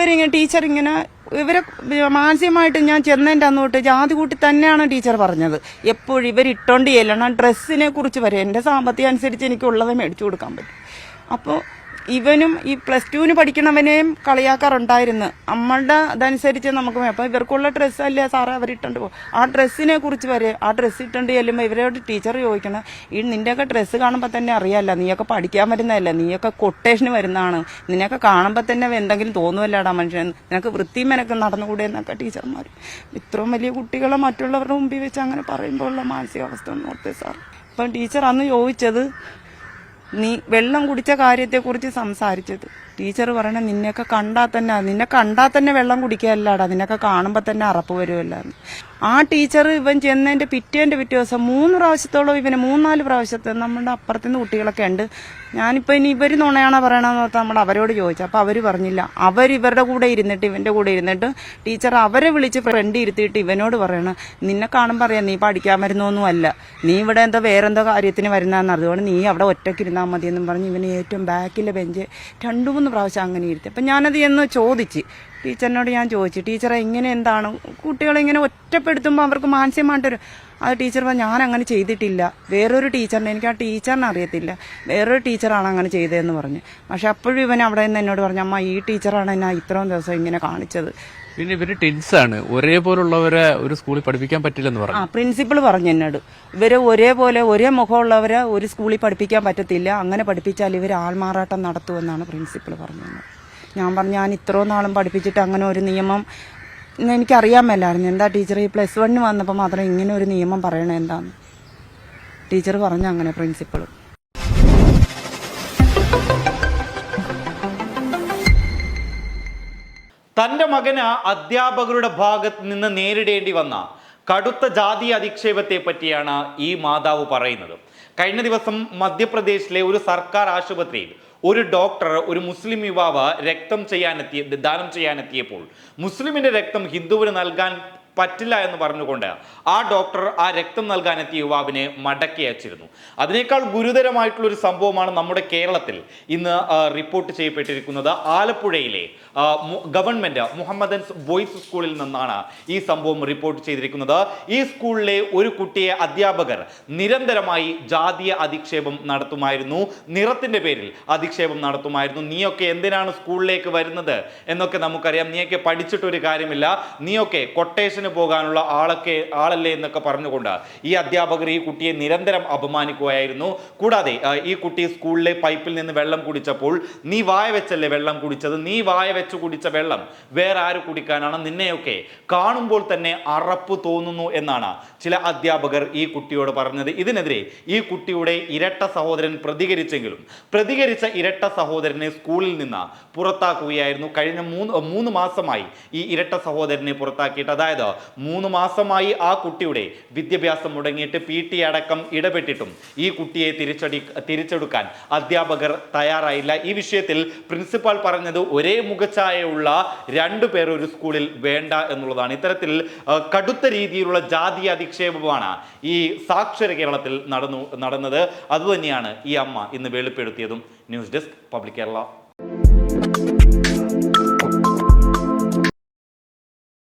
ഇവരിങ്ങനെ ടീച്ചർ ഇങ്ങനെ ഇവരെ മാനസികമായിട്ട് ഞാൻ ചെന്നതിന്റെ അന്ന് ജാതി കൂട്ടി തന്നെയാണ് ടീച്ചർ പറഞ്ഞത്. എപ്പോഴും ഇവരിട്ടോണ്ട് ചെല്ലണം. ഡ്രസ്സിനെ കുറിച്ച് വരെ എന്റെ സാമ്പത്തികം അനുസരിച്ച് എനിക്കുള്ളത് മേടിച്ചു കൊടുക്കാൻ പറ്റും. അപ്പോൾ ഇവനും ഈ പ്ലസ് ടുവിന് പഠിക്കണവനെയും കളിയാക്കാറുണ്ടായിരുന്നു. നമ്മളുടെ അതനുസരിച്ച് നമുക്ക് അപ്പം ഇവർക്കുള്ള ഡ്രസ്സല്ലേ സാറേ അവരിട്ടുണ്ട് പോകും ആ ഡ്രസ്സിനെ കുറിച്ച് വരെ ആ ഡ്രസ്സ് ഇട്ടുണ്ട് ചെല്ലുമ്പോൾ ഇവരോട് ടീച്ചർ ചോദിക്കണം ഈ നിന്റെയൊക്കെ ഡ്രസ്സ് കാണുമ്പോൾ തന്നെ അറിയാമല്ല നീയൊക്കെ പഠിക്കാൻ വരുന്നതല്ല നീയൊക്കെ കൊട്ടേഷന് വരുന്നതാണ്. നിന്നെയൊക്കെ കാണുമ്പോൾ തന്നെ എന്തെങ്കിലും തോന്നുമല്ലാടാ മനുഷ്യൻ. നിനക്ക് വൃത്തിയും മെനക്ക് നടന്നുകൂടെ എന്നൊക്കെ ടീച്ചർമാർ ഇത്രയും വലിയ കുട്ടികളെ മറ്റുള്ളവരുടെ മുമ്പിൽ വെച്ച് അങ്ങനെ പറയുമ്പോഴുള്ള മാനസികാവസ്ഥ ഒന്ന് ഓർത്തേ സാർ അപ്പം ടീച്ചർ അന്ന് ചോദിച്ചത് നീ വെള്ളം കുടിച്ച കാര്യത്തെക്കുറിച്ച് സംസാരിച്ചത്. ടീച്ചർ പറയണ നിന്നെയൊക്കെ കണ്ടാൽ തന്നെ നിന്നെ കണ്ടാൽ തന്നെ വെള്ളം കുടിക്കാല്ലാടാ നിന്നൊക്കെ കാണുമ്പോൾ തന്നെ അറപ്പ് വരുമല്ലാന്ന് ആ ടീച്ചർ ഇവൻ ചെന്നതിന്റെ പിറ്റേന്റെ പിറ്റേ ദിവസം മൂന്ന് പ്രാവശ്യത്തോളം ഇവന് മൂന്നാൽ പ്രാവശ്യത്തെ നമ്മുടെ അപ്പുറത്തുനിന്ന് കുട്ടികളൊക്കെ ഉണ്ട്. ഞാനിപ്പോൾ ഇനി ഇവർ നുണയാണോ പറയണമെന്ന് ഓർത്ത് നമ്മൾ അവരോട് ചോദിച്ചു. അപ്പോൾ അവർ പറഞ്ഞില്ല. അവർ ഇവരുടെ കൂടെ ഇരുന്നിട്ട് ഇവന്റെ കൂടെ ഇരുന്നിട്ട് ടീച്ചർ അവരെ വിളിച്ച് ഫ്രണ്ട് ഇരുത്തിയിട്ട് ഇവനോട് പറയണം നിന്നെ കാണുമ്പോൾ അറിയാം നീ പഠിക്കാൻ വരുന്നൊന്നും അല്ല. നീ ഇവിടെ എന്തോ വേറെന്തോ കാര്യത്തിന് വരുന്നതെന്ന് അതുകൊണ്ട് നീ അവിടെ ഒറ്റയ്ക്ക് ഇരുന്നാൽ മതിയെന്നും പറഞ്ഞ് ഇവന് ഏറ്റവും ബാക്കിലെ ബെഞ്ച് രണ്ടു മൂന്ന് പ്രാവശ്യം അങ്ങനെ ഇരുത്തി. അപ്പം ഞാനത് എന്ന് ചോദിച്ച്. ടീച്ചറിനോട് ഞാൻ ചോദിച്ചു ടീച്ചറെ ഇങ്ങനെ എന്താണ്? കുട്ടികളെ ഇങ്ങനെ ഒറ്റപ്പെടുത്തുമ്പോൾ അവർക്ക് മാനസികമായിട്ടൊരു അത് ടീച്ചർ പറഞ്ഞു ഞാൻ അങ്ങനെ ചെയ്തിട്ടില്ല. വേറൊരു ടീച്ചറിനെ എനിക്ക് ആ ടീച്ചറിനെ അറിയത്തില്ല. വേറൊരു ടീച്ചറാണ് അങ്ങനെ ചെയ്തതെന്ന് പറഞ്ഞു. പക്ഷെ അപ്പോഴും ഇവൻ അവിടെ നിന്ന് എന്നോട് പറഞ്ഞു അമ്മ ഈ ടീച്ചറാണ് എന്നെ ഇത്രയും ദിവസം ഇങ്ങനെ കാണിച്ചത്. പിന്നെ ഇവർ ടിൻസ് ആണ് ഒരേപോലുള്ളവരെ ഒരു സ്കൂളിൽ പഠിപ്പിക്കാൻ പറ്റില്ലെന്ന് ആ പറഞ്ഞു പ്രിൻസിപ്പൾ പറഞ്ഞു എന്നോട്. ഇവരെ ഒരേപോലെ ഒരേ മുഖമുള്ളവരെ ഒരു സ്കൂളിൽ പഠിപ്പിക്കാൻ പറ്റത്തില്ല. അങ്ങനെ പഠിപ്പിച്ചാൽ ഇവർ ആൾമാറാട്ടം നടത്തുമെന്നാണ് പ്രിൻസിപ്പൾ പറഞ്ഞത്. ഞാൻ പറഞ്ഞു ഞാൻ ഇത്രയും നാളും പഠിപ്പിച്ചിട്ട് അങ്ങനെ ഒരു നിയമം എനിക്കറിയാൻ മേലായിരുന്നു. എന്താ ടീച്ചർ ഈ പ്ലസ് വണ്ണിന് വന്നപ്പോൾ മാത്രം ഇങ്ങനെ ഒരു നിയമം പറയണേ എന്താന്ന്? ടീച്ചർ പറഞ്ഞു അങ്ങനെ പ്രിൻസിപ്പൾ തന്റെ മകന് അധ്യാപകരുടെ ഭാഗത്ത് നിന്ന് നേരിടേണ്ടി വന്ന കടുത്ത ജാതി അധിക്ഷേപത്തെ പറ്റിയാണ് ഈ മാതാവ് പറയുന്നത്. കഴിഞ്ഞ ദിവസം മധ്യപ്രദേശിലെ ഒരു സർക്കാർ ആശുപത്രിയിൽ ഒരു ഡോക്ടർ ഒരു മുസ്ലിം യുവാവ് രക്തം ചെയ്യാനെത്തിയ ദാനം ചെയ്യാനെത്തിയപ്പോൾ മുസ്ലിമിന്റെ രക്തം ഹിന്ദുവിന് നൽകാൻ പറ്റില്ല എന്ന് പറഞ്ഞുകൊണ്ട് ആ ഡോക്ടർ ആ രക്തം നൽകാനെത്തിയ യുവാവിനെ മടക്കി അയച്ചിരുന്നു. അതിനേക്കാൾ ഗുരുതരമായിട്ടുള്ള ഒരു സംഭവമാണ് നമ്മുടെ കേരളത്തിൽ ഇന്ന് റിപ്പോർട്ട് ചെയ്യപ്പെട്ടിരിക്കുന്നത്. ആലപ്പുഴയിലെ ഗവൺമെന്റ് മുഹമ്മദൻ ബോയ്സ് സ്കൂളിൽ നിന്നാണ് ഈ സംഭവം റിപ്പോർട്ട് ചെയ്തിരിക്കുന്നത്. ഈ സ്കൂളിലെ ഒരു കുട്ടിയെ അധ്യാപകർ നിരന്തരമായി ജാതീയ അധിക്ഷേപം നടത്തുമായിരുന്നു. നിറത്തിന്റെ പേരിൽ അധിക്ഷേപം നടത്തുമായിരുന്നു. നീയൊക്കെ എന്തിനാണ് സ്കൂളിലേക്ക് വരുന്നത് എന്നൊക്കെ നമുക്കറിയാം. നീയൊക്കെ പഠിച്ചിട്ടൊരു കാര്യമില്ല. നീയൊക്കെ കൊട്ടേഷന് പോകാനുള്ള ആളൊക്കെ ആളല്ലേ എന്നൊക്കെ പറഞ്ഞുകൊണ്ട് ഈ അധ്യാപകർ ഈ കുട്ടിയെ നിരന്തരം അപമാനിക്കുകയായിരുന്നു. കൂടാതെ ഈ കുട്ടി സ്കൂളിലെ പൈപ്പിൽ നിന്ന് വെള്ളം കുടിച്ചപ്പോൾ നീ വായ വെച്ചല്ലേ വെള്ളം കുടിച്ചത്? നീ വായ വെച്ച് കുടിച്ച വെള്ളം വേറെ ആര് കുടിക്കാനാണ്? നിന്നെയൊക്കെ കാണുമ്പോൾ തന്നെ അറപ്പ് തോന്നുന്നു എന്നാണ് ചില അധ്യാപകർ ഈ കുട്ടിയോട് പറഞ്ഞത്. ഇതിനെതിരെ ഈ കുട്ടിയുടെ ഇരട്ട സഹോദരൻ പ്രതികരിച്ചെങ്കിലും പ്രതികരിച്ച ഇരട്ട സഹോദരനെ സ്കൂളിൽ നിന്ന് പുറത്താക്കുകയായിരുന്നു. കഴിഞ്ഞ മൂന്ന് മൂന്ന് മാസമായി ഈ ഇരട്ട സഹോദരനെ പുറത്താക്കിയിട്ട്. അതായത് മൂന്ന് മാസമായി ആ കുട്ടിയുടെ വിദ്യാഭ്യാസം മുടങ്ങിയിട്ട് പി ടി അടക്കം ഇടപെട്ടിട്ടും ഈ കുട്ടിയെ തിരിച്ചടി തിരിച്ചെടുക്കാൻ അധ്യാപകർ തയ്യാറായില്ല. ഈ വിഷയത്തിൽ പ്രിൻസിപ്പാൾ പറഞ്ഞത് ഒരേ മുഖഛായയുള്ള രണ്ടു പേർ ഒരു സ്കൂളിൽ വേണ്ട എന്നുള്ളതാണ്. ഇത്തരത്തിൽ കടുത്ത രീതിയിലുള്ള ജാതി അധിക്ഷേപമാണ് ഈ സാക്ഷര കേരളത്തിൽ നടന്നു നടന്നത്. അതുതന്നെയാണ് ഈ അമ്മ ഇന്ന് വെളിപ്പെടുത്തിയതും. News desk public Kerala.